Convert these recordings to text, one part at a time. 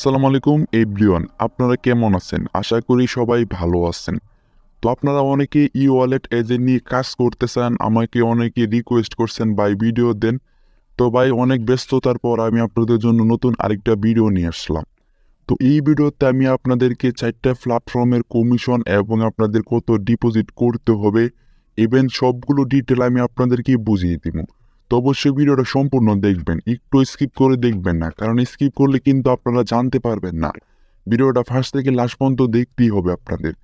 আসসালামু আলাইকুম এভরিওয়ান, আপনারা কেমন আছেন? আশা করি সবাই ভালো আছেন। তো আপনারা অনেকে ই ওয়ালেট এজেন্ট নিয়ে কাজ করতে চান আমাকে অনেকে রিকোয়েস্ট করছেন, ভাই ভিডিও দেন। তো ভাই, অনেক ব্যস্ততার পর আমি আপনাদের জন্য নতুন আরেকটা ভিডিও নিয়ে আসলাম। তো এই ভিডিওতে আমি আপনাদেরকে চারটা প্ল্যাটফর্মের কমিশন এবং আপনাদের কত ডিপোজিট করতে হবে ইভেন সবগুলো ডিটেল আমি আপনাদেরকে বুঝিয়ে দিব। তো অবশ্যই ভিডিওটা সম্পূর্ণ দেখবেন। একটু স্কিপ করে দেখবেন না, কারণ স্কিপ করলে কিন্তু আপনারা জানতে পারবেন না। ভিডিওটা ফার্স্ট থেকে লাস্ট পর্যন্ত দেখতেই হবে আপনাদের।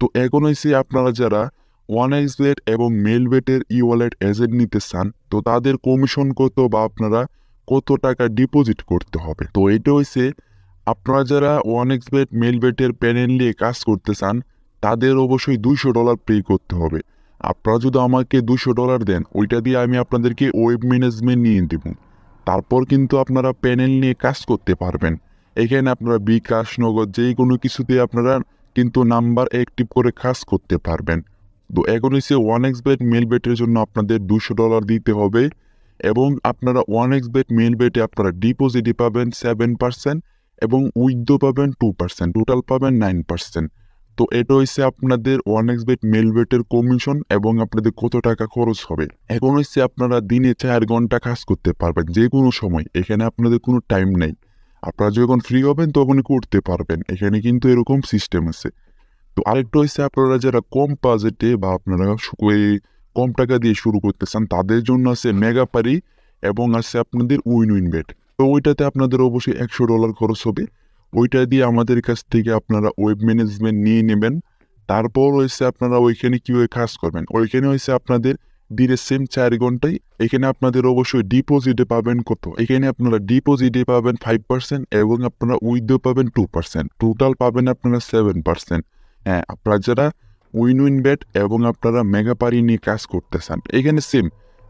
তো এখন হয়েছে আপনারা যারা ওয়ান এক্স বেট এবং মেল বেটের ই ওয়ালেট এজেন্ট নিতে চান, তো তাদের কমিশন কত বা আপনারা কত টাকা ডিপোজিট করতে হবে? তো এটা হয়েছে আপনারা যারা ওয়ান এক্স বেট মেল বেটের প্যানেল নিয়ে কাজ করতে চান, তাদের অবশ্যই দুইশো ডলার পে করতে হবে। আপনারা যদি আমাকে দুশো ডলার দেন, ওইটা দিয়ে আমি আপনাদেরকে ওয়েব ম্যানেজমেন্ট নিয়ে দেব। তারপর কিন্তু আপনারা প্যানেল নিয়ে কাজ করতে পারবেন। এখানে আপনারা বিকাশ, নগদ যেই কোনো কিছুতে আপনারা কিন্তু নাম্বার অ্যাক্টিভ করে কাজ করতে পারবেন। তো এখন হচ্ছে ওয়ান এক্স বেট মেল বেটের জন্য আপনাদের দুশো ডলার দিতে হবে এবং আপনারা ওয়ান এক্স বেট মেল বেটে আপনারা ডিপোজিটে পাবেন সেভেন পার্সেন্ট এবং উইথডো পাবেন টু পার্সেন্ট টোটাল পাবেন নাইন পার্সেন্ট তো এটা হচ্ছে আপনাদের ওয়ান এক্স বেট মেল বেটের কমিশন এবং আপনাদের কত টাকা খরচ হবে। এখন হচ্ছে আপনারা দিনে চার ঘণ্টা কাজ করতে পারবেন যে কোনো সময়। এখানে আপনাদের কোনো টাইম নেই। আপনারা যখন ফ্রি হবেন, তখনই করতে পারবেন। এখানে কিন্তু এরকম সিস্টেম আছে। তো আরেকটা হচ্ছে আপনারা যারা কম বাজেটে বা আপনারা কম টাকা দিয়ে শুরু করতে চান, তাদের জন্য আছে মেগা পারি এবং আছে আপনাদের উইন উইন বেট তো ওইটাতে আপনাদের অবশ্যই একশো ডলার খরচ হবে। ওইটা দিয়ে আমাদের কাছ থেকে আপনারা ওয়েব ম্যানেজমেন্ট নিয়ে নেবেন। তারপর হয়েছে আপনারা ওইখানে কীভাবে কাজ করবেন? ওইখানে হয়েছে আপনাদের দিনে সেম চার ঘন্টায়, এখানে আপনাদের অবশ্যই ডিপোজিটে পাবেন কত? এখানে আপনারা ডিপোজিটে পাবেন ফাইভ পার্সেন্ট এবং আপনারা উইথও পাবেন টু পার্সেন্ট টোটাল পাবেন আপনারা সেভেন পার্সেন্ট হ্যাঁ আপনারা যারা উইন উইন ব্যাট এবং আপনারা মেগা পারি নিয়ে কাজ করতে চান, এখানে সেম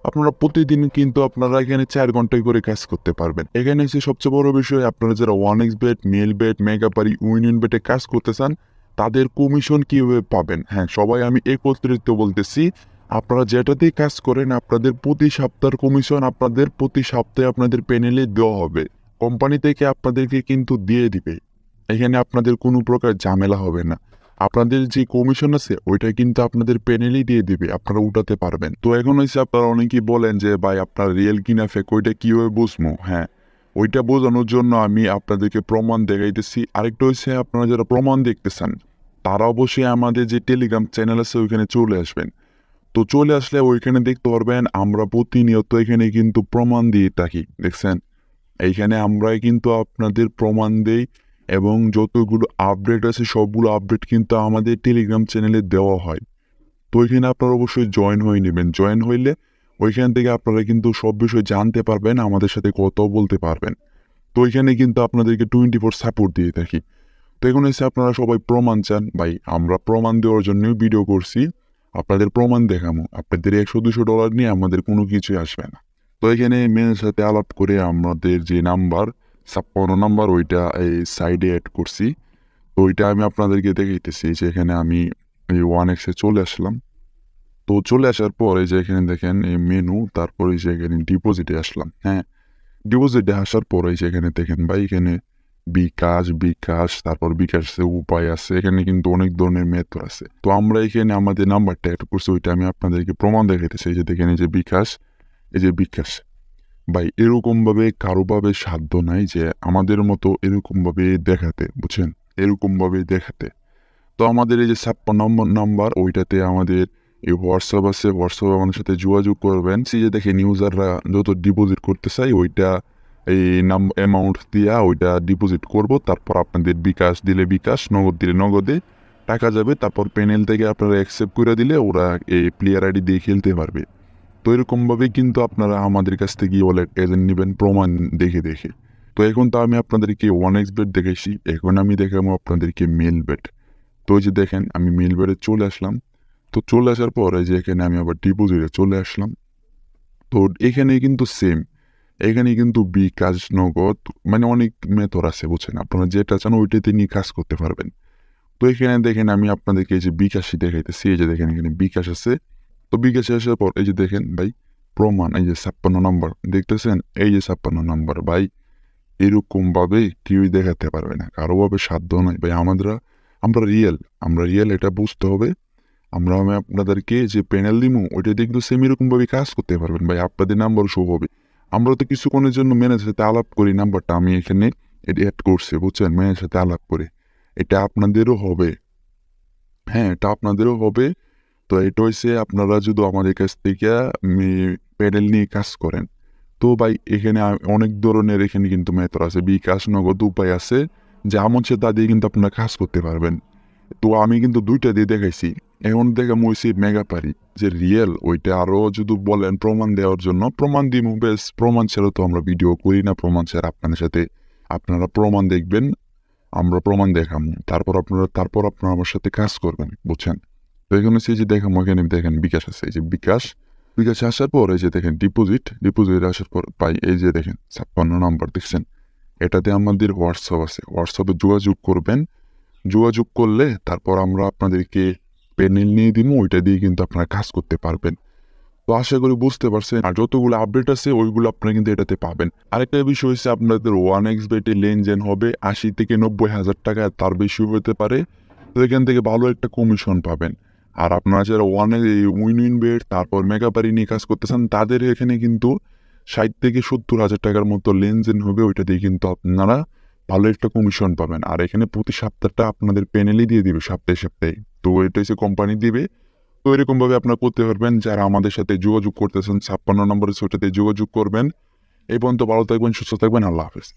আপনারা প্রতিদিন কিন্তু আপনারা এখানে চার ঘন্টায় করে কাজ করতে পারবেন। এখানে এসে সবচেয়ে বড় বিষয়, আপনারা যারা one x bet Melbet Megapari win win বেটে কাজ করতে চান, তাদের কমিশন কীভাবে পাবেন? হ্যাঁ সবাই আমি একত্রিত বলতেছি, আপনারা যেটাতেই কাজ করেন, আপনাদের প্রতি সপ্তাহের কমিশন আপনাদের প্রতি সপ্তাহে আপনাদের প্যানেলে দেওয়া হবে। কোম্পানি থেকে আপনাদেরকে কিন্তু দিয়ে দিবে। এখানে আপনাদের কোনো প্রকার ঝামেলা হবে না। আপনাদের যে কমিশন আছে, ওইটা কিন্তু আপনাদের প্যানেলেই দিয়ে দিবে, আপনারা উঠাতে পারবেন। তো এখন হচ্ছে আপনারা অনেকেই বলেন যে, ভাই, আপনার রিয়েল কিনা ফেক ওইটা কীভাবে বুঝব হ্যাঁ ওইটা বোঝানোর জন্য আমি আপনাদেরকে প্রমাণ দেখাইতেছি। আরেকটা হচ্ছে আপনারা যারা প্রমাণ দেখতে চান তারা অবশ্যই আমাদের যে টেলিগ্রাম চ্যানেল আছে, ওইখানে চলে আসবেন। তো চলে আসলে ওইখানে দেখতে পারবেন, আমরা প্রতিনিয়ত এখানে কিন্তু প্রমাণ দিয়ে থাকি, দেখছেন? এইখানে আমরাই কিন্তু আপনাদের প্রমাণ দেই। এবং যতগুলো আপডেট আছে, সবগুলো আপডেট কিন্তু আমাদের টেলিগ্রাম চ্যানেলে দেওয়া হয়। তো ওইখানে আপনারা অবশ্যই জয়েন হয়ে নেবেন। জয়েন হইলে ওইখান থেকে আপনারা কিন্তু সব বিষয় জানতে পারবেন, আমাদের সাথে কথা বলতে পারবেন। তো ওইখানে কিন্তু আপনাদেরকে টোয়েন্টি ফোর সাপোর্ট দিয়ে থাকি। তো এখন এসে আপনারা সবাই প্রমাণ চান। ভাই, আমরা প্রমাণ দেওয়ার জন্যই ভিডিও করছি। আপনাদের প্রমাণ দেখামো। আপনাদের একশো, দুশো ডলার নিয়ে আমাদের কোনো কিছুই আসবে না। তো এখানে মেয়ের সাথে আলাপ করে আমাদের যে নাম্বার ছাপ্পান্ন নাম্বার ওইটা এই সাইডে অ্যাড করছি। তো ওইটা আমি আপনাদেরকে দেখাইতেছি যে এখানে আমি এই ওয়ান এক্সে চলে আসলাম। তো চলে আসার পর এই যে এখানে দেখেন এই মেনু তারপরে এই যে এখানে ডিপোজিটে আসলাম হ্যাঁ? ডিপোজিটে আসার পর এই যে এখানে দেখেন ভাই, এখানে বিকাশ বিকাশ, তারপর বিকাশের উপায় আছে। এখানে কিন্তু অনেক ধরনের মেথড আছে। তো আমরা এখানে আমাদের নাম্বারটা অ্যাড করছি, ওইটা আমি আপনাদেরকে প্রমাণ দেখাইতেছি। এই যে দেখেন এই যে বিকাশ, এই যে বিকাশ। ভাই এরকমভাবে কারোভাবে সাধ্য নাই যে আমাদের মতো এরকমভাবে দেখাতে, বুঝছেন? এরকমভাবে দেখাতে। তো আমাদের এই যে ছাপ্পান্ন নম্বর নাম্বার, ওইটাতে আমাদের এই হোয়াটসঅ্যাপ আছে। হোয়াটসঅ্যাপে আমাদের সাথে যোগাযোগ করবেন। সেই যে দেখেন ইউজাররা যত ডিপোজিট করতে চাই ওইটা এই নাম অ্যামাউন্ট দিয়া ওইটা ডিপোজিট করব। তারপর আপনাদের বিকাশ দিলে বিকাশ, নগদ দিলে নগদে টাকা যাবে। তারপর প্যানেল থেকে আপনারা অ্যাকসেপ্ট করে দিলে ওরা এই প্লেয়ার আইডি দিয়ে খেলতে পারবে। তো এরকমভাবেই কিন্তু আপনারা আমাদের কাছ থেকে ওয়ালেট এজেন্ট নেবেন, প্রমাণ দেখে দেখে। তো এখন তো আমি আপনাদেরকে ওয়ান এক্স বেড দেখেছি, এখন আমি দেখাবো আপনাদেরকে মেল বেড তো যে দেখেন, আমি মেল বেডে চলে আসলাম। তো চলে আসার পরে যে এখানে আমি আবার ডিপোজিটে চলে আসলাম। তো এখানে কিন্তু সেম এখানে কিন্তু বিকাশ নগদ মানে অনেক মেথড আছে, বুঝছেন? আপনারা যেটা চান ওইটাতে নিয়ে কাজ করতে পারবেন। তো এখানে দেখেন, আমি আপনাদেরকে এই যে বিকাশই দেখাইতেছি। এই যে দেখেন, এখানে বিকাশ আছে। তো বিকাশে আসার পর এই যে দেখেন ভাই, প্রমাণ, এই যে ছাপ্পান্ন নম্বর, দেখতেছেন? এই যে ছাপ্পান্ন নম্বর ভাই, এরকমভাবে কেউই দেখাতে পারবে না। কারোভাবে সাধ্য নয়। ভাই, আমাদের, আমরা রিয়েল আমরা রিয়েল এটা বুঝতে হবে। আমরা, আমি আপনাদেরকে যে প্যানেল দিমু, ওইটা কিন্তু সেম এরকমভাবে কাজ করতে পারবেন। ভাই, আপনাদের নাম্বার শো হবে। আমরা তো কিছুক্ষণের জন্য ম্যানেজার সাথে আলাপ করি নাম্বারটা আমি এখানে এটা অ্যাড করছি, বুঝছেন? ম্যানেজার সাথে আলাপ করে। এটা আপনাদেরও হবে। হ্যাঁ এটা আপনাদেরও হবে। তো এটা হচ্ছে আপনারা যদি আমাদের কাছ থেকে প্যাডেল নিয়ে কাজ করেন, তো ভাই এখানে অনেক ধরনের এখানে কিন্তু মেথড আছে, বিকাশ, নগদ, উপায় আছে যেমন সে তা দিয়ে কিন্তু আপনারা কাজ করতে পারবেন। তো আমি কিন্তু দুইটা দিয়ে দেখাইছি, এখন দেখে মইছি মেগা পারি, যে রিয়েল ওইটা আরও যদি বলেন প্রমাণ দেওয়ার জন্য, প্রমাণ দিব বেশ প্রমাণ ছাড়া তো আমরা ভিডিও করি না, প্রমাণ ছাড়া আপনাদের সাথে আপনারা প্রমাণ দেখবেন, আমরা প্রমাণ দেখাম, তারপর আপনারা তারপর আপনারা আমার সাথে কাজ করবেন, বুঝছেন? তো এখানে সেই যে দেখাম এখানে দেখেন, বিকাশ আছে, এই যে বিকাশ, বিকাশে আসার পর এই যে দেখেন ডিপোজিট ডিপোজিট আসার পর পাই, এই যে দেখেন, ছাপ্পান্ন নাম্বার দেখছেন। এটাতে আমাদের হোয়াটসঅ্যাপ আছে হোয়াটসঅ্যাপে যোগাযোগ করবেন। যোগাযোগ করলে তারপর আমরা আপনাদেরকে প্যানেল নিয়ে দিব, ওইটা দিয়ে কিন্তু আপনারা কাজ করতে পারবেন। তো আশা করি বুঝতে পারছেন, আর যতগুলো আপডেট আছে, ওইগুলো আপনারা কিন্তু এটাতে পাবেন। আরেকটা বিষয় হচ্ছে আপনাদের ওয়ান এক্স বেটে লেনদেন হবে, আশি থেকে নব্বই হাজার টাকা, তার বেশি হতে পারে। তো এখান থেকে ভালো একটা কমিশন পাবেন। আর আপনারা যারা ওয়ান উইন উইন বেট তারপর মেগাপারি নিয়ে কাজ করতেছেন, তাদের এখানে কিন্তু ষাট থেকে সত্তর হাজার টাকার মতো লেনদেন হবে, ওইটা দিয়ে কিন্তু আপনারা ভালো একটা কমিশন পাবেন। আর এখানে প্রতি সপ্তাহটা আপনাদের প্যানেলই দিয়ে দিবে, সপ্তাহে সপ্তাহে। তো এটা হচ্ছে কোম্পানি দিবে। তো এরকমভাবে আপনারা করতে পারবেন। যারা আমাদের সাথে যোগাযোগ করতেছেন, ছাপ্পান্ন নম্বরের সেটাতে যোগাযোগ করবেন। এই পর্যন্ত ভালো থাকবেন, সুস্থ থাকবেন, আল্লাহ হাফেজ।